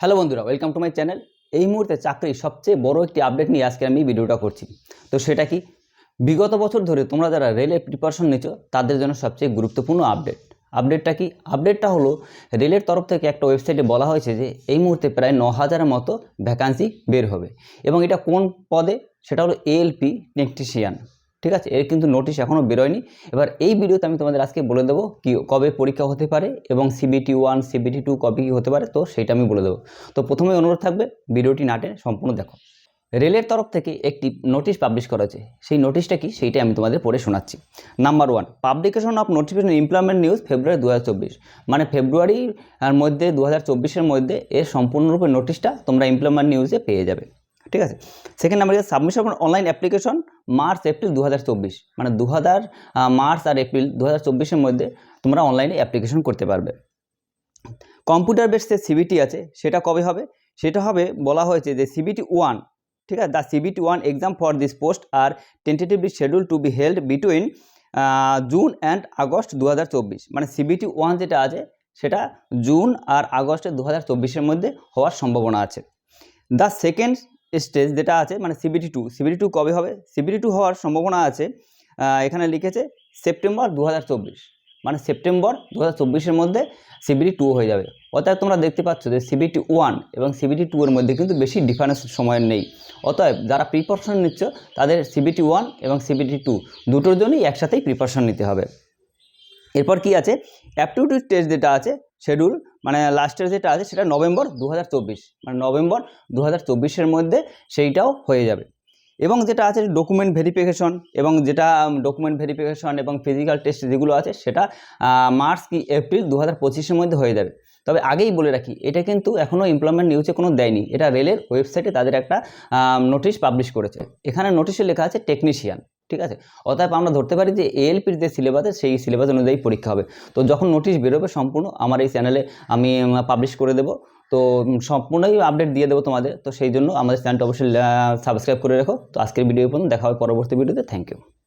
Hello বন্ধুরা welcome to my channel এই মুহূর্তে চাকরির সবচেয়ে বড় একটি আপডেট নিয়ে আজকে আমি ভিডিওটা করছি। তো সেটা কি? বিগত বছর ধরে তোমরা যারা রেলের প্রিপারেশন নিচ্ছ তাদের জন্য সবচেয়ে গুরুত্বপূর্ণ আপডেট আপডেটটা কি? আপডেটটা হলো, রেলের তরফ থেকে একটা ওয়েবসাইটে বলা হয়েছে যে, এই মুহূর্তে প্রায় ন হাজারের মতো ভ্যাকান্সি বের হবে। এবং এটা কোন পদে? সেটা হলো এএলপি টেকনিশিয়ান ঠিক আছে? এর কিন্তু নোটিশ এখনও বেরোয়নি। এবার এই ভিডিওতে আমি তোমাদের আজকে বলে দেবো কি কবে পরীক্ষা হতে পারে এবং সিবিটি ওয়ান সিবিটি টু কবে কী হতে পারে, তো সেটা আমি বলে দেবো। তো প্রথমে অনুরোধ থাকবে, ভিডিওটি নাটে সম্পূর্ণ দেখো। রেলের তরফ থেকে একটি নোটিশ পাবলিশ করা হয়েছে। সেই নোটিশটা কি? সেইটাই আমি তোমাদের পড়ে শোনাচ্ছি। Number one publication of notification employment news February দু হাজার চব্বিশ। মানে ফেব্রুয়ারির মধ্যে দু হাজার মধ্যে এর সম্পূর্ণরূপে নোটিশটা তোমরা ইমপ্লয়মেন্ট নিউজে পেয়ে যাবে। ঠিক আছে? Second number submission for online application March April দু হাজার চব্বিশ। মানে দু হাজার মার্চ আর এপ্রিল দু হাজার মধ্যে তোমরা অনলাইনে অ্যাপ্লিকেশন করতে পারবে। কম্পিউটার বেস যে সিবিটি আছে, সেটা কবে হবে? সেটা হবে, বলা হয়েছে যে সিবিটি ওয়ান ঠিক আছে? The CBT one exam for this post are tentatively schedule to be held between June and August দু হাজার চব্বিশ। মানে সিবিটি ওয়ান যেটা আছে, সেটা জুন আর আগস্টের দু হাজার মধ্যে হওয়ার সম্ভাবনা আছে। দ্য সেকেন্ড স্টেজ যেটা আছে মানে সিবিটি টু সিবিটি টু কবে হবে? সিবিটি টু হওয়ার সম্ভাবনা আছে এখানে লিখেছে সেপ্টেম্বর দু হাজার চব্বিশ। মানে সেপ্টেম্বর দু হাজার মধ্যে সিবিটি টু হয়ে যাবে। অতএব তোমরা দেখতে পাচ্ছ যে সিবিটি ওয়ান এবং সিবিটি টু এর মধ্যে কিন্তু বেশি ডিফারেন্স সময় নেই। অতএব যারা প্রিপারেশন নিচ্ছ, তাদের সিবিটি ওয়ান এবং সিবিটি টু দুটোর জন্যই একসাথেই প্রিপারেশন নিতে হবে। এরপর কি আছে? অ্যাপটিউড টেস্ট যেটা আছে শিডিউল মানে লাস্টের যেটা আছে সেটা নভেম্বর দু হাজার চব্বিশ। মানে নভেম্বর দু হাজার মধ্যে সেইটাও হয়ে যাবে। এবং যেটা আছে ডকুমেন্ট ভেরিফিকেশন এবং যেটা ডকুমেন্ট ভেরিফিকেশন এবং ফিজিক্যাল টেস্ট যেগুলো আছে সেটা মার্চ কি এপ্রিল দু হাজার মধ্যে হয়ে যাবে। তবে আগেই বলে রাখি, এটা কিন্তু এখনও এমপ্লয়মেন্ট নিউজে কোনো দেয়নি। এটা রেলের ওয়েবসাইটে তাদের একটা নোটিশ পাবলিশ করেছে। এখানে নোটিশে লেখা আছে টেকনিশিয়ান ঠিক আছে? অতএব আমরা ধরতে পারি যে এএলপির যে সিলেবাস সেই সিলেবাস অনুযায়ী পরীক্ষা হবে। তো যখন নোটিশ বেরোবে সম্পূর্ণ, আমার এই চ্যানেলে আমি পাবলিশ করে দেবো। তো সম্পূর্ণই আপডেট দিয়ে দেবো তোমাদের। তো সেই জন্য আমাদের চ্যানেলটা অবশ্যই সাবস্ক্রাইব করে রেখো। তো আজকের ভিডিও পর্যন্ত। দেখা হবে পরবর্তী ভিডিওতে থ্যাংক ইউ